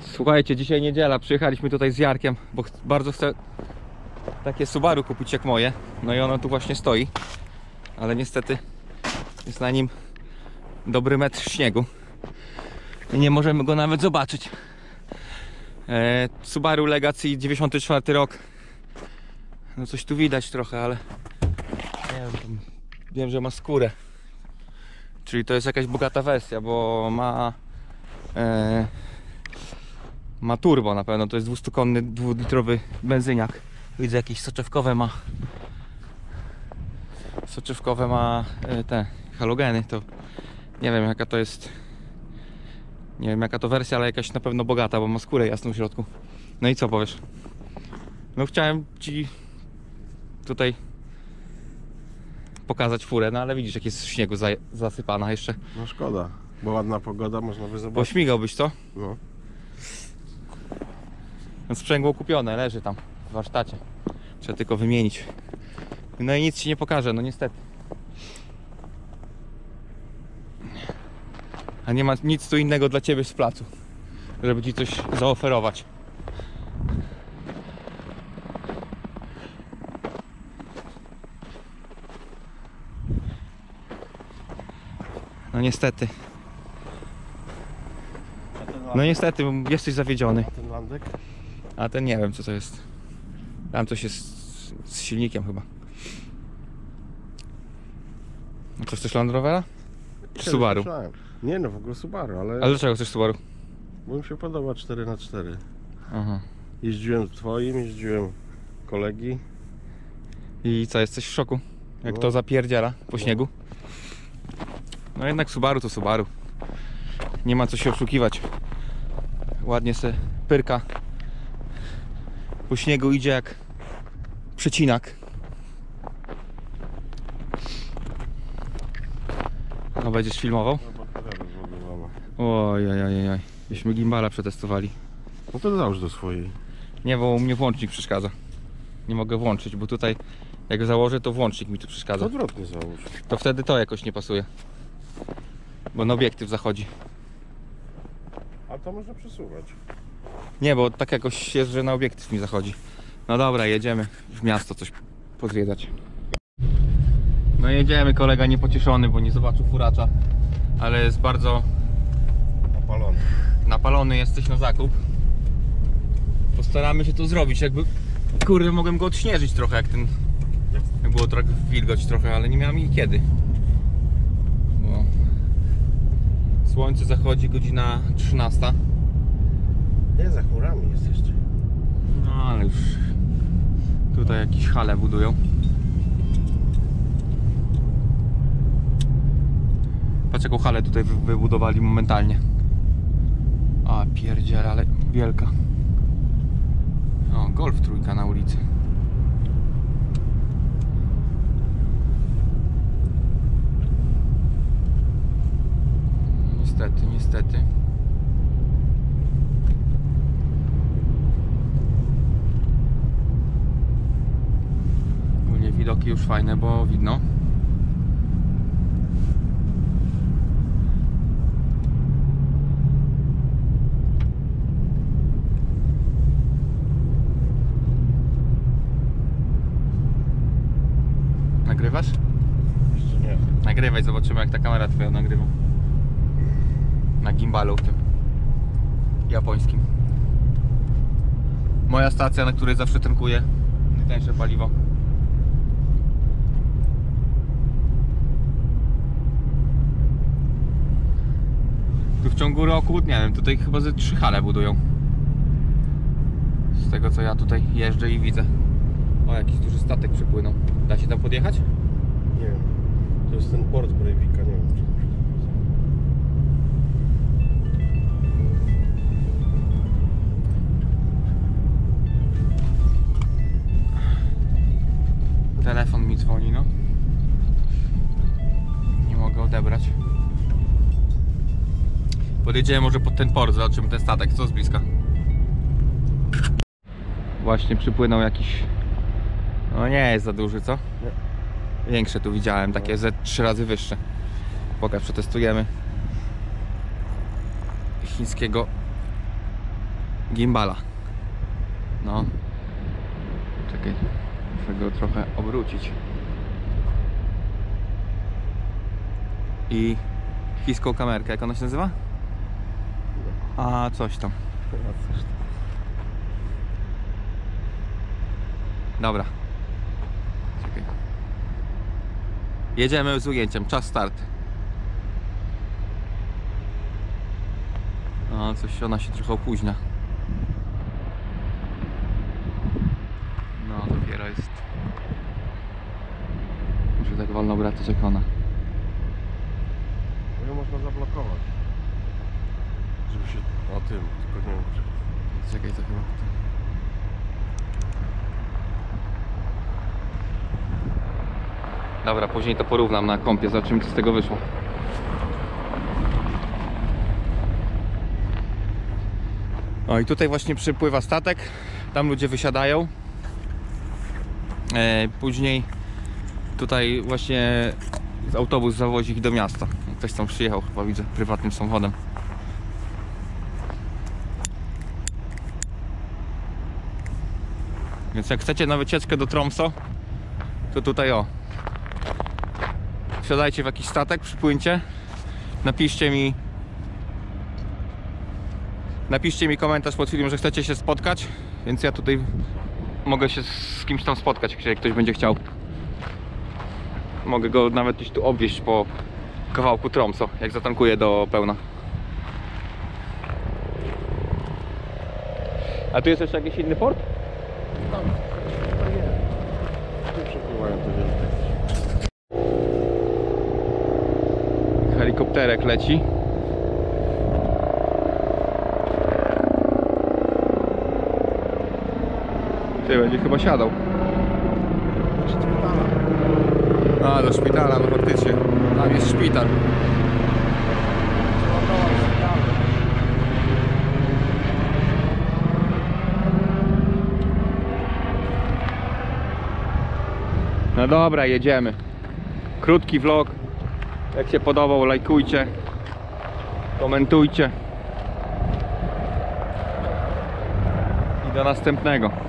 Słuchajcie, dzisiaj niedziela, przyjechaliśmy tutaj z Jarkiem, bo ch- bardzo chcę takie Subaru kupić jak moje. No i ono tu właśnie stoi, ale niestety jest na nim dobry metr śniegu i nie możemy go nawet zobaczyć. E, Subaru Legacy 94 rok. No coś tu widać trochę, ale nie wiem, wiem, że ma skórę. Czyli to jest jakaś bogata wersja, bo ma e, ma turbo na pewno, to jest 200-konny, dwulitrowy benzyniak. Widzę jakieś soczewkowe ma. Soczewkowe ma e, te halogeny, to nie wiem jaka to jest. Nie wiem jaka to wersja, ale jakaś na pewno bogata, bo ma skórę jasną w środku. No i co powiesz? No chciałem ci tutaj pokazać furę, no ale widzisz jak jest w śniegu za, zasypana jeszcze. No szkoda, bo ładna pogoda, można by zobaczyć. Pośmigałbyś co? No. Sprzęgło kupione, leży tam w warsztacie. Trzeba tylko wymienić. No i nic ci nie pokażę, no niestety. A nie ma nic tu innego dla ciebie z placu, żeby ci coś zaoferować. No niestety. A No niestety, jesteś zawiedziony. a ten landek? A ten nie wiem co to jest. Tam coś jest z, z silnikiem chyba. No to chcesz Land Rovera? Czy Subaru? Nie no, w ogóle Subaru, ale, Ale dlaczego chcesz Subaru? bo mi się podoba 4x4. Aha. Jeździłem z twoim, jeździłem kolegi. I co, jesteś w szoku? Jak No. to zapierdziela po No. śniegu? No jednak Subaru to Subaru. Nie ma co się oszukiwać. Ładnie se pyrka. Po śniegu idzie jak przecinak. No będziesz filmował? No. Oj, oj, oj, oj. Byśmy gimbala przetestowali. No to załóż do swojej. Nie, bo u mnie włącznik przeszkadza. Nie mogę włączyć, bo tutaj jak założę, to włącznik mi tu To przeszkadza. odwrotnie załóż. To wtedy to jakoś nie pasuje. Bo na obiektyw zachodzi. To można przesuwać. Nie, bo tak jakoś jest, że na obiektyw mi zachodzi. No dobra, jedziemy w miasto coś pozwiedzać. No jedziemy, kolega niepocieszony, bo nie zobaczył furacza. Ale jest bardzo Napalony. napalony jesteś na zakup. Postaramy się to zrobić, jakby... Kurde, mogłem go odśnieżyć trochę, jak ten... Jak było trochę wilgoć trochę, ale nie miałem i kiedy. Bo... Słońce zachodzi, godzina 13. Nie, za chmurami jest jeszcze. No ale już tutaj jakieś hale budują. Patrz jaką halę tutaj wy- wybudowali momentalnie. A pierdziele, ale wielka. O, golf trójka na ulicy. Niestety. Ogólnie widoki już fajne, bo widno. Nagrywasz? Jeszcze nie. Nagrywaj, zobaczymy jak ta kamera twoja nagrywa. Na gimbalu tym. Japońskim. Moja stacja, na której zawsze tankuję. Najtańsze paliwo. Tu w ciągu roku, nie wiem, tutaj chyba ze trzy hale budują. Z tego co ja tutaj jeżdżę i widzę. O, jakiś duży statek przepłynął. Da się tam podjechać? Nie wiem. To jest ten port Breivika, nie wiem. Telefon mi dzwoni, no. Nie mogę odebrać. Podjedziemy może pod ten port, zobaczymy ten statek, co z bliska. Właśnie przypłynął jakiś... No nie jest za duży, co? Większe tu widziałem, takie ze trzy razy wyższe. Pokaż, przetestujemy. chińskiego gimbala. No. Czekaj, muszę go trochę obrócić. I chińską kamerkę, jak ona się nazywa? A coś tam. Dobra. Czekaj. Jedziemy z ujęciem, czas start. No, coś ona się trochę opóźnia. No, dopiero jest. Muszę tak wolno wracać jak ona. No ją można zablokować. Żeby się... O tym, tylko nie wiem czy... Czekaj, to chyba. Dobra, później to porównam na kompie, zobaczymy co z tego wyszło. No i tutaj właśnie przypływa statek, tam ludzie wysiadają. E, później tutaj właśnie autobus zawozi ich do miasta. Ktoś tam przyjechał chyba widzę prywatnym samochodem. Więc jak chcecie na wycieczkę do Tromso, to tutaj o. Wsiadajcie w jakiś statek, przypłyńcie. Napiszcie mi. Napiszcie mi komentarz pod filmem, że chcecie się spotkać. Więc ja tutaj mogę się z kimś tam spotkać, jeżeli ktoś będzie chciał. Mogę go nawet gdzieś tu obwieźć po kawałku Tromso, jak zatankuję do pełna. A tu jest jeszcze jakiś inny port? Tam, jest. Tu przepływają te. Helikopterek leci. Ty będzie chyba siadał. A, do szpitala, no faktycznie. Tam jest szpital. No dobra, jedziemy. Krótki vlog. Jak się podobał, lajkujcie, komentujcie. I do następnego.